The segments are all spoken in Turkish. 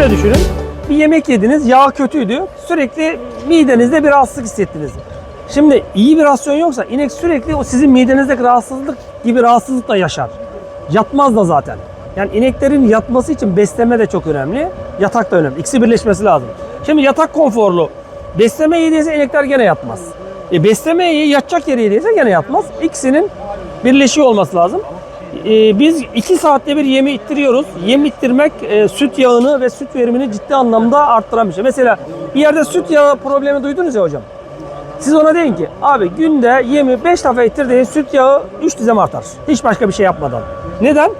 şöyle düşünün. Bir yemek yediniz, yağ kötüydü. Sürekli midenizde bir rahatsızlık hissettiniz. Şimdi iyi bir rasyon yoksa inek sürekli o sizin midenizdeki rahatsızlık gibi rahatsızlıkla yaşar. Yatmaz da zaten. Yani ineklerin yatması için besleme de çok önemli. Yatak da önemli. İkisi birleşmesi lazım. Şimdi yatak konforlu. Besleme yediyse inekler gene yatmaz. E besleme iyi, yatacak yeri yediyse gene yatmaz. İkisinin birleşiyor olması lazım. E, biz 2 saatte bir yemi ittiriyoruz. Yem ittirmek e, süt yağını ve süt verimini ciddi anlamda arttıran bir şey. Mesela bir yerde süt yağı problemi duydunuz ya hocam. Siz ona deyin ki abi günde yemi 5 defa ittirdiğin süt yağı 3 dizem artar. Hiç başka bir şey yapmadan. Neden?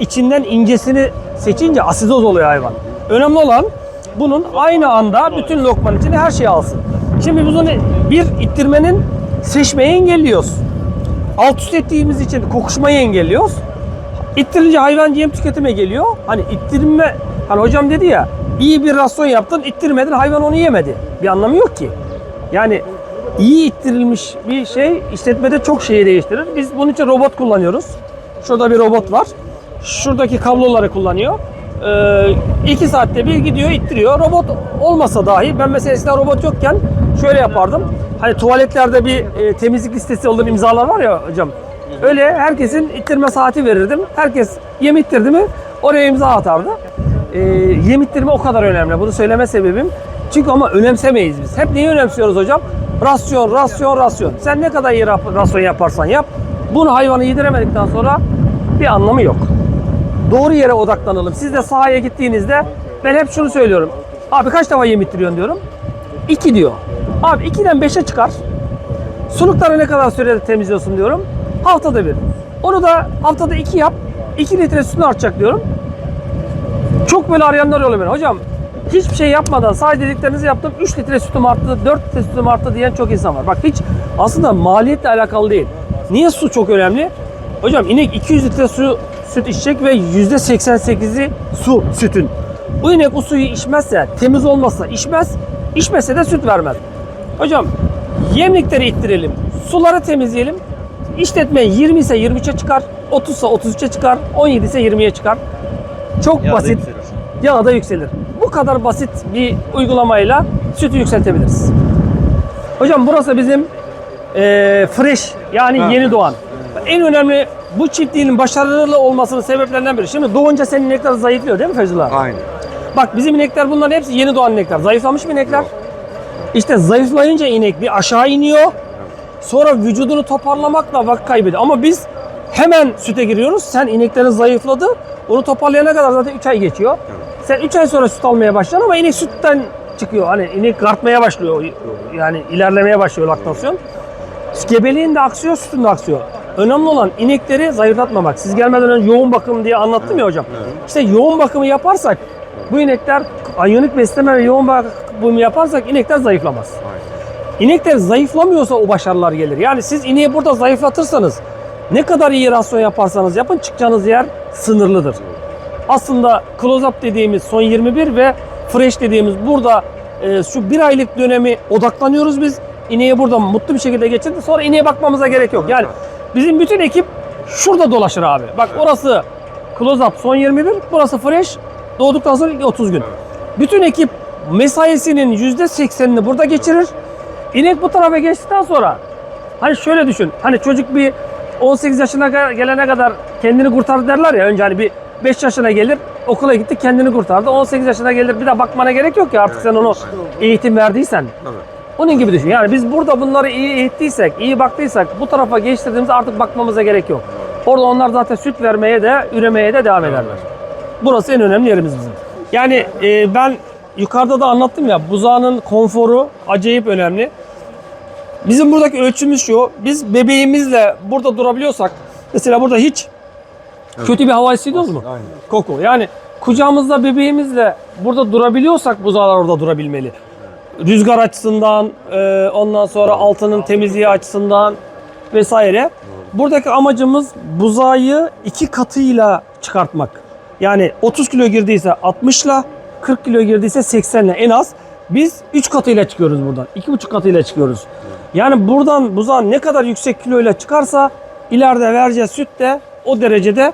İçinden incesini seçince asidoz oluyor hayvan. Önemli olan bunun aynı anda bütün lokmanın içine her şeyi alsın. Şimdi biz onu bir ittirmenin seçmeyi engelliyoruz. Alt üst ettiğimiz için kokuşmayı engelliyoruz. İttirince hayvan yem tüketime geliyor. Hani ittirme, hani hocam dedi ya iyi bir rasyon yaptın ittirmedin hayvan onu yemedi. Bir anlamı yok ki. Yani iyi ittirilmiş bir şey işletmede çok şeyi değiştirir. Biz bunun için robot kullanıyoruz. Şurada bir robot var. Şuradaki kabloları kullanıyor. Ee, iki saatte bir gidiyor ittiriyor. Robot olmasa dahi ben mesela robot yokken şöyle yapardım. Hani tuvaletlerde bir e, temizlik listesi olduğum imzalar var ya hocam. Öyle herkesin ittirme saati verirdim. Herkes yem ittirdi mi oraya imza atardı. Ee, yem ittirme o kadar önemli. Bunu söyleme sebebim. Çünkü ama önemsemeyiz biz. Hep neyi önemsiyoruz hocam? Rasyon, rasyon, rasyon. Sen ne kadar iyi rasyon yaparsan yap. Bunu hayvanı yediremedikten sonra bir anlamı yok. Doğru yere odaklanalım. Siz de sahaya gittiğinizde ben hep şunu söylüyorum. Abi kaç defa yem ittiriyorsun diyorum. 2 diyor. Abi 2'den 5'e çıkar. Sulukları ne kadar sürede temizliyorsun diyorum. Haftada bir. Onu da haftada 2 yap. 2 litre sütünü artacak diyorum. Çok böyle arayanlar oluyor beni. Hocam hiçbir şey yapmadan sadece dediklerinizi yaptım. 3 litre sütüm arttı, 4 litre sütüm arttı diyen çok insan var. Bak hiç aslında maliyetle alakalı değil. Niye su çok önemli? Hocam inek 200 litre su süt içecek ve %88'i su sütün. Bu inek o suyu içmezse, temiz olmazsa içmez, içmese de süt vermez. Hocam yemlikleri ittirelim, suları temizleyelim. İşletme 20 ise 23'e çıkar, 30 ise 33'e çıkar, 17 ise 20'ye çıkar. Çok Yağ da basit. yükselir. Yağ da yükselir. Bu kadar basit bir uygulamayla sütü yükseltebiliriz. Hocam burası bizim eee, fresh yani Ha. yeni doğan. En önemli bu çiftliğin başarılı olmasının sebeplerinden biri. Şimdi doğunca senin inekler zayıflıyor değil mi Feyzullah? Aynen. Bak bizim inekler bunların hepsi yeni doğan inekler. Zayıflamış mı inekler? İşte zayıflayınca inek bir aşağı iniyor. Sonra vücudunu toparlamakla vakit kaybediyor. Ama biz hemen süte giriyoruz. Sen ineklerin zayıfladı. Onu toparlayana kadar zaten 3 ay geçiyor. Sen 3 ay sonra süt almaya başlıyorsun ama inek sütten çıkıyor. Hani inek artmaya başlıyor. Yani ilerlemeye başlıyor laktasyon. Gebeliğin de aksıyor, sütün de aksıyor. Önemli olan inekleri zayıflatmamak. Siz gelmeden önce yoğun bakım diye anlattım ya hocam. İşte yoğun bakımı yaparsak bu inekler ayonik besleme ve yoğun bakımı yaparsak inekler zayıflamaz. İnekler zayıflamıyorsa o başarılar gelir. Yani siz ineği burada zayıflatırsanız ne kadar iyi rasyon yaparsanız yapın çıkacağınız yer sınırlıdır. Aslında close up dediğimiz son 21 ve fresh dediğimiz burada e, şu bir aylık dönemi odaklanıyoruz biz. İneği burada mutlu bir şekilde geçirdik. Sonra ineğe bakmamıza gerek yok. Yani bizim bütün ekip şurada dolaşır abi. Bak orası close up son 21, burası fresh. Doğduktan sonra ilk 30 gün. Bütün ekip mesaisinin %80'ini burada geçirir. İnek bu tarafa geçtikten sonra hani şöyle düşün. Hani çocuk bir 18 yaşına gelene kadar kendini kurtardı derler ya. Önce hani bir 5 yaşına gelir okula gitti kendini kurtardı. 18 yaşına gelir bir daha bakmana gerek yok ki artık sen onu eğitim verdiysen. Tabii. Onun gibi düşün. Yani biz burada bunları iyi eğittiysek, iyi baktıysak bu tarafa geçtirdiğimizde artık bakmamıza gerek yok. Orada onlar zaten süt vermeye de, üremeye de devam ederler. Burası en önemli yerimiz bizim. Yani e, ben yukarıda da anlattım ya buzağının konforu acayip önemli. Bizim buradaki ölçümüz şu. Biz bebeğimizle burada durabiliyorsak mesela burada hiç kötü bir hava hissediyoruz mu? Aynen. Koku. Yani kucağımızda bebeğimizle burada durabiliyorsak buzağlar orada durabilmeli. Rüzgar açısından, e, ondan sonra altının temizliği açısından vesaire. Buradaki amacımız buzağı iki katıyla çıkartmak. Yani 30 kilo girdiyse 60 ile 40 kilo girdiyse 80 ile en az. Biz 3 katıyla çıkıyoruz buradan. 2,5 katıyla çıkıyoruz. Yani buradan buzağın ne kadar yüksek kiloyla çıkarsa ileride vereceği süt de o derecede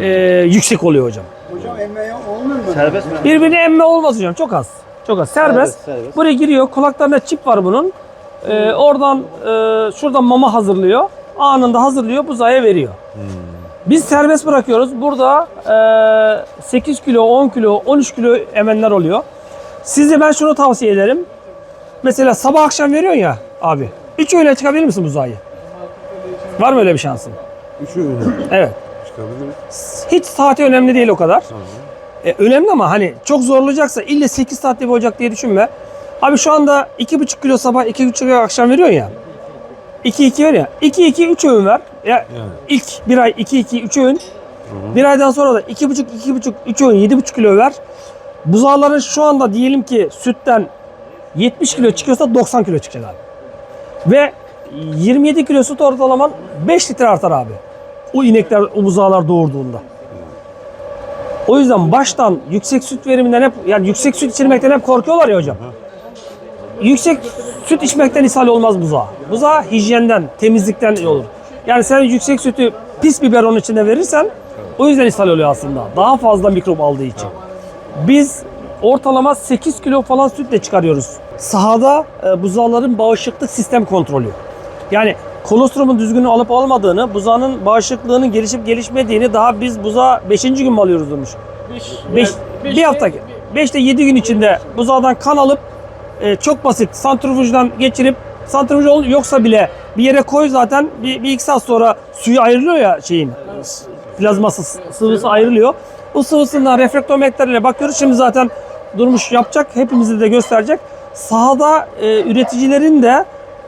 e, yüksek oluyor hocam. Hocam emme olmuyor mu? Serbest mi? Birbirini emme olmaz hocam çok az. Çok az. Serbest. Serbest, serbest. Buraya giriyor. Kulaklarında çip var bunun. Ee, oradan e, şuradan mama hazırlıyor. Anında hazırlıyor. Buzaya veriyor. Biz serbest bırakıyoruz. Burada e, 8 kilo, 10 kilo, 13 kilo emenler oluyor. Size ben şunu tavsiye ederim. Mesela sabah akşam veriyorsun ya abi. 3 öğle çıkabilir misin buzayı? Var mı öyle bir şansın? Üçü öyle. Evet. Çıkabiliriz. Hiç saati önemli değil o kadar. Tamam. E, önemli ama hani çok zorlayacaksa ille 8 saatte bir olacak diye düşünme. Abi şu anda 2,5 kilo sabah 2,5 kilo akşam veriyorsun ya. 2 2 ver ya. 2 2 3 öğün ver. Ya Yani. ilk bir ay 2 2 3 öğün. Bir aydan sonra da 2,5 2,5 3 öğün 7,5 kilo ver. Buzağların şu anda diyelim ki sütten 70 kilo çıkıyorsa 90 kilo çıkacak abi. Ve 27 kilo süt ortalaman 5 litre artar abi. O inekler, o buzağlar doğurduğunda. O yüzden baştan yüksek süt veriminden hep yani yüksek süt içirmekten hep korkuyorlar ya hocam. Yüksek süt içmekten ishal olmaz buzağa. Buzağa hijyenden, temizlikten olur. Yani sen yüksek sütü pis biberonun içinde verirsen o yüzden ishal oluyor aslında. Daha fazla mikrop aldığı için. Biz ortalama 8 kilo falan sütle çıkarıyoruz. Sahada e, buzağların bağışıklık sistem kontrolü. Yani kolostromun düzgün alıp almadığını, buzağının bağışıklığının gelişip gelişmediğini daha biz buzağı 5. gün mü alıyoruz durmuş. 5 bir hafta 5 ile 7 gün içinde buzağdan kan alıp e, çok basit santrifujdan geçirip santrifuj ol- yoksa bile bir yere koy zaten bir, bir iki saat sonra suyu ayrılıyor ya şeyin plazması sıvısı ayrılıyor. Bu sıvısından reflektometrelere bakıyoruz. Şimdi zaten durmuş yapacak. Hepimize de gösterecek. Sahada e, üreticilerin de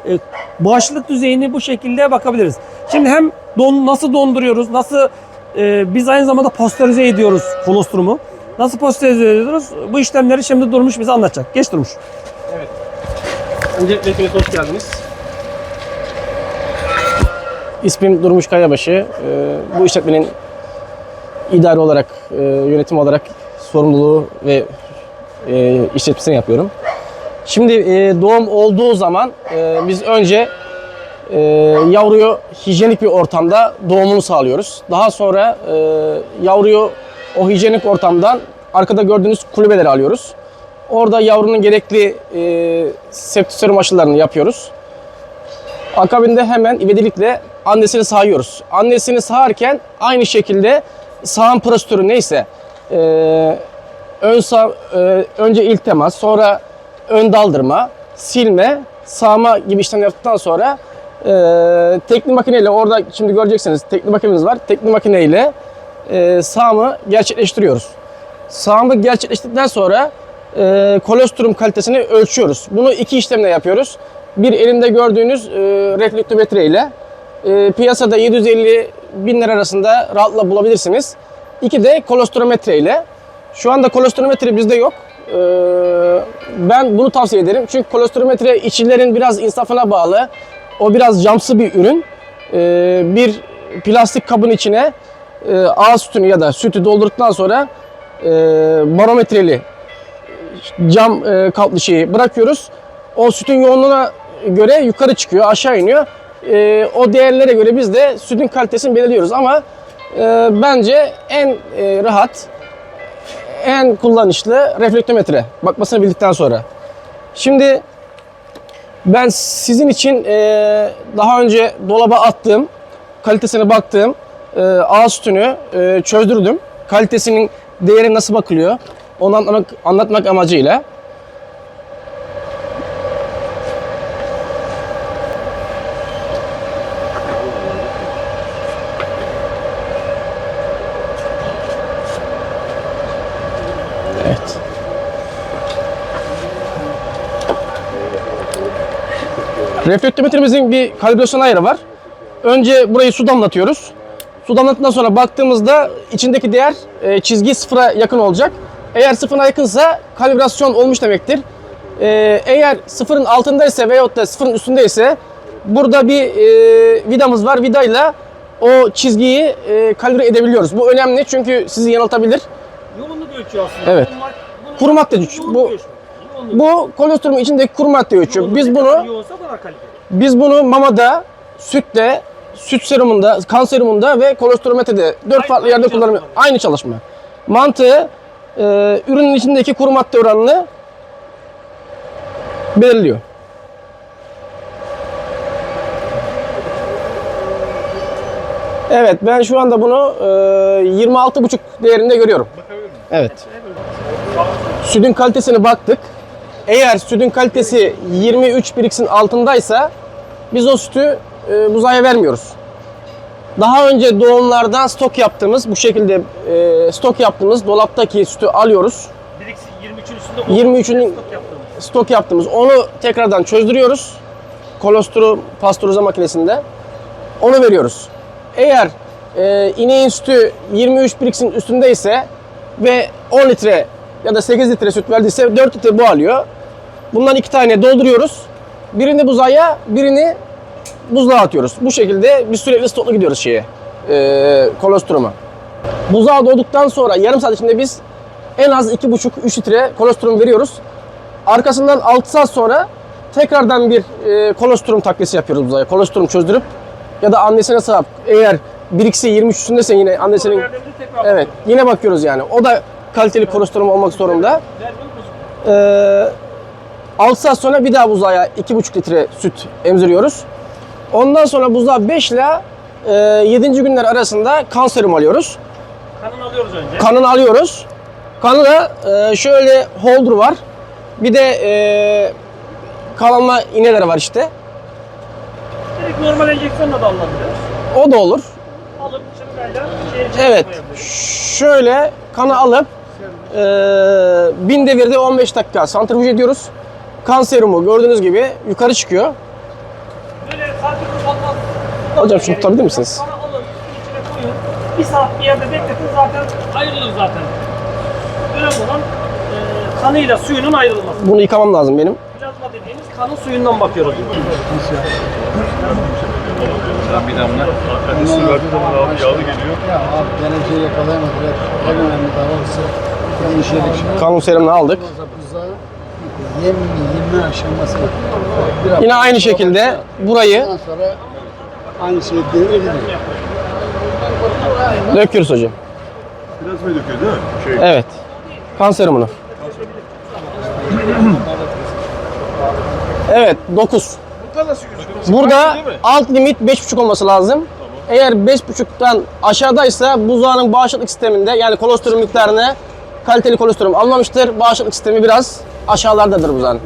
e, bağışıklık düzeyini bu şekilde bakabiliriz. Şimdi hem don, nasıl donduruyoruz, nasıl e, biz aynı zamanda posterize ediyoruz kolostrumu. Nasıl posterize ediyoruz? Bu işlemleri şimdi Durmuş bize anlatacak. Geç Durmuş. Öncelikle hepiniz hoş geldiniz. İsmim Durmuş Kayabaşı. Ee, bu işletmenin idari olarak, e, yönetim olarak sorumluluğu ve e, işletmesini yapıyorum. Şimdi e, doğum olduğu zaman biz önce yavruyu hijyenik bir ortamda doğumunu sağlıyoruz. Daha sonra yavruyu o hijyenik ortamdan arkada gördüğünüz kulübeleri alıyoruz. Orada yavrunun gerekli e, septiserum aşılarını yapıyoruz. Akabinde hemen ivedilikle annesini sağıyoruz. Annesini sağarken aynı şekilde sağım prosedürü neyse e, ön sağ, e, önce ilk temas, sonra ön daldırma, silme, sağma gibi işlem yaptıktan sonra e, tekli makineyle orada şimdi göreceksiniz tekli makinemiz var. Tekli makineyle e, sağımı gerçekleştiriyoruz. Sağımı gerçekleştirdikten sonra e, kolostrum kalitesini ölçüyoruz. Bunu iki işlemle yapıyoruz. Bir elimde gördüğünüz e, reflektometre ile e, piyasada 750 bin lira arasında rahatla bulabilirsiniz. İki de kolostrometre ile. Şu anda kolostrometre bizde yok. E, ben bunu tavsiye ederim. Çünkü kolostrometre işçilerin biraz insafına bağlı. O biraz camsı bir ürün. E, bir plastik kabın içine e, ağız sütünü ya da sütü doldurduktan sonra e, barometreli cam e, kaplı şeyi bırakıyoruz. O sütün yoğunluğuna göre yukarı çıkıyor, aşağı iniyor. E, o değerlere göre biz de sütün kalitesini belirliyoruz ama e, bence en e, rahat, en kullanışlı reflektometre bakmasını bildikten sonra. Şimdi ben sizin için e, daha önce dolaba attığım, kalitesine baktığım e, ağız sütünü e, çözdürdüm. Kalitesinin değeri nasıl bakılıyor onu anlatmak, anlatmak amacıyla. Evet. Reflektometremizin bir kalibrasyon ayarı var. Önce burayı su damlatıyoruz. Su damlattıktan sonra baktığımızda içindeki değer e, çizgi sıfıra yakın olacak. Eğer sıfıra yakınsa kalibrasyon olmuş demektir. E, eğer sıfırın altındaysa veyahut da sıfırın üstündeyse burada bir e, vidamız var. Vidayla o çizgiyi e, kalibre edebiliyoruz. Bu önemli çünkü sizi yanıltabilir. Yoğunluk ölçüyor aslında. Evet. Kuru madde ölçü- bu- Bu kolostrum içindeki kuru madde ölçüyor. Biz bunu biz bunu mamada, sütle süt serumunda, kan serumunda ve kolostrometrede dört farklı yerde kullanılıyor. Aynı çalışma. Mantığı e, ürünün içindeki kuru madde oranını belirliyor. Evet ben şu anda bunu e, 26,5 değerinde görüyorum. Evet. Sütün kalitesine baktık. Eğer sütün kalitesi 23 biriksin altındaysa biz o sütü e, buzaya vermiyoruz. Daha önce doğumlardan stok yaptığımız bu şekilde e, stok yaptığımız dolaptaki sütü alıyoruz. Biriksi 23'ün üstünde 23'ünün stok yaptığımız. stok yaptığımız onu tekrardan çözdürüyoruz. Kolostru pastörize makinesinde. Onu veriyoruz. Eğer e, ineğin sütü 23 biriksin üstündeyse ve 10 litre ya da 8 litre süt verdiyse 4 litre bu alıyor. Bundan iki tane dolduruyoruz. Birini buzaya, birini buzluğa atıyoruz. Bu şekilde biz sürekli stoklu gidiyoruz şeye, e, kolostruma. Buzağa doğduktan sonra yarım saat içinde biz en az 2,5-3 litre kolostrum veriyoruz. Arkasından 6 saat sonra tekrardan bir e, kolostrum takviyesi yapıyoruz buzaya. Kolostrum çözdürüp ya da annesine sahip eğer 1x'i 23 üstündeyse yine annesinin evet yine bakıyoruz yani. O da kaliteli kolostrum olmak zorunda. Ee, 6 saat sonra bir daha buzağa 2,5 litre süt emziriyoruz. Ondan sonra buzağa 5 ile e, 7. günler arasında kan serum alıyoruz. Kanını alıyoruz önce. Kanını alıyoruz. Kanı da e, şöyle holder var. Bir de e, kalanma iğneleri var işte. Direkt normal enjeksiyonla da alınabilir. O da olur. Alıp içine Evet. Şöyle kanı alıp e, bin devirde 15 dakika santrifüj ediyoruz. Kan serumu gördüğünüz gibi yukarı çıkıyor. Hocam şunu tutabilir misiniz? Kanı alın, içine koyun. Bir saat bir yerde bekletin zaten ayrılır zaten. Önemli olan e, kanıyla suyunun ayrılması. Bunu yıkamam lazım benim. Plazma dediğimiz kanın suyundan bakıyoruz. Bir damla. Su verdiği zaman abi yağlı geliyor. Ya abi geleceği yakalayamadılar. En önemli davası. Kanun serumunu aldık. Buzağı yem yeme Yine aynı şekilde burayı Ondan sonra şeyi devir döküyoruz hocam. Biraz mı döküyor değil mi? Şey, Evet. Kan serumunu. Evet 9. Burada nasıl gözüküyor? Burada Değil mi? alt limit 5.5 olması lazım. Eğer 5.5'tan aşağıdaysa buzağının bağışıklık sisteminde yani kolostrum miktarını kaliteli kolostrum almamıştır. Bağışıklık sistemi biraz aşağılardadır buzağın.